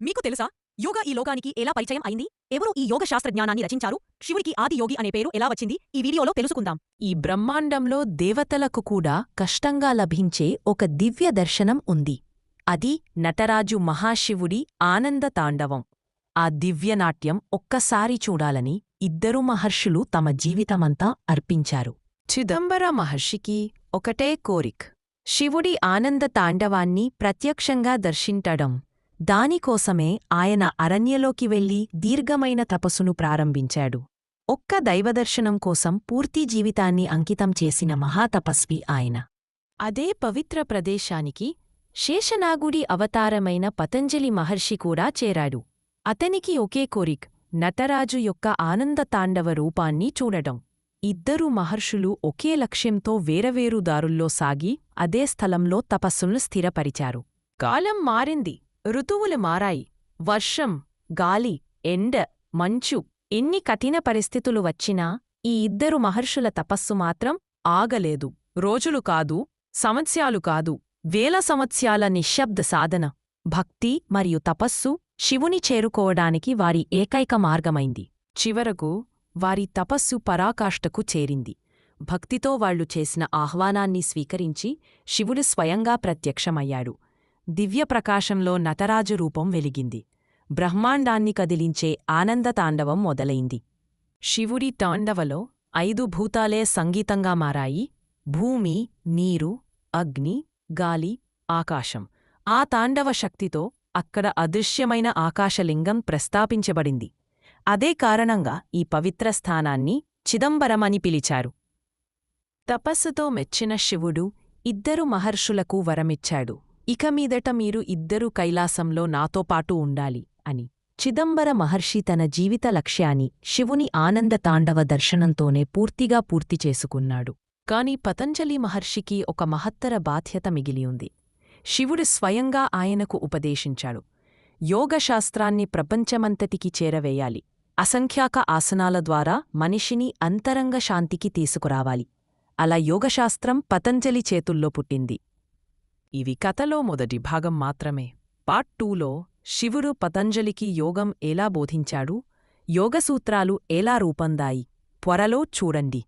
మీకు తెలుసా? యోగా ఈ లోకానికి ఎలా పరిచయం అయింది? ఎవరు ఈ యోగ శాస్త్ర జ్ఞానాన్ని రచించారు? శివుడికి ఆది యోగి అనే పేరు ఎలా వచ్చింది? ఈ వీడియోలో తెలుసుకుందాం. ఈ బ్రహ్మాండంలో దేవతలకు కూడా కష్టంగా లభించే ఒక దివ్య దర్శనం ఉంది. అది నటరాజు మహాశివుడి ఆనంద తాండవం. ఆ దివ్యనాట్యం ఒక్కసారి చూడాలని ఇద్దరు మహర్షులు తమ జీవితమంతా అర్పించారు. చిదంబర మహర్షికి ఒకటే కోరిక్. శివుడి ఆనంద తాండవాన్ని ప్రత్యక్షంగా దర్శించడం. దానికోసమే ఆయన అరణ్యలోకి వెళ్ళి దీర్ఘమైన తపస్సును ప్రారంభించాడు. ఒక్క దైవదర్శనం కోసం పూర్తి జీవితాన్ని అంకితం చేసిన మహాతపస్వి ఆయన. అదే పవిత్ర ప్రదేశానికి శేషనాగుడి అవతారమైన పతంజలి మహర్షి కూడా చేరాడు. అతనికి ఒకే కోరిక్ నటరాజు యొక్క ఆనంద తాండవ రూపాన్ని చూడటం. ఇద్దరు మహర్షులు ఒకే లక్ష్యంతో వేరవేరు దారుల్లో సాగి అదే స్థలంలో తపస్సును స్థిరపరిచారు. కాలం మారింది. ఋతువులు మారాయి. వర్షం గాలి ఎండ మంచు ఎన్ని కఠిన పరిస్థితులు వచ్చినా ఈ ఇద్దరు మహర్షుల తపస్సు మాత్రం ఆగలేదు. రోజులు కాదు సంవత్సరాలు కాదు వేల సంవత్సరాల నిశ్శబ్ద సాధన భక్తి మరియు తపస్సు శివుని చేరుకోవడానికి వారి ఏకైక మార్గమైంది. చివరకు వారి తపస్సు పరాకాష్ఠకు చేరింది. భక్తితో వాళ్ళు చేసిన ఆహ్వానాన్ని స్వీకరించి శివుడు స్వయంగా ప్రత్యక్షమయ్యాడు. దివ్యప్రకాశంలో నటరాజు రూపం వెలిగింది. బ్రహ్మాండాన్ని కదిలించే ఆనందతాండవం మొదలైంది. శివుడి తాండవలో ఐదు భూతాలే సంగీతంగా మారాయి. భూమి నీరు అగ్ని గాలి ఆకాశం. ఆ తాండవ శక్తితో అక్కడ అదృశ్యమైన ఆకాశలింగం ప్రస్తాపించబడింది. అదే కారణంగా ఈ పవిత్ర స్థానాన్ని చిదంబరమని పిలిచారు. తపస్సుతో మెచ్చిన శివుడు ఇద్దరు మహర్షులకు వరమిచ్చాడు. ఇక మీదట మీరు ఇద్దరు కైలాసంలో నాతో పాటు ఉండాలి అని. చిదంబర మహర్షి తన జీవిత లక్ష్యాన్ని శివుని ఆనంద తాండవ దర్శనంతోనే పూర్తిగా పూర్తి చేసుకున్నాడు. కాని పతంజలి మహర్షికి ఒక మహత్తర బాధ్యత మిగిలియుంది. శివుడు స్వయంగా ఆయనకు ఉపదేశించాడు. యోగశాస్త్రాన్ని ప్రపంచమంతటికి చేరవేయాలి. అసంఖ్యాక ఆసనాల ద్వారా మనిషిని అంతరంగ శాంతికి తీసుకురావాలి. అలా యోగశాస్త్రం పతంజలి చేతుల్లో పుట్టింది. ఇవి కథలో మొదటి భాగం మాత్రమే. పార్ట్ టూలో శివుడు పతంజలికి యోగం ఎలా బోధించాడు? యోగసూత్రాలు ఎలా రూపొందాయి? త్వరలో చూడండి.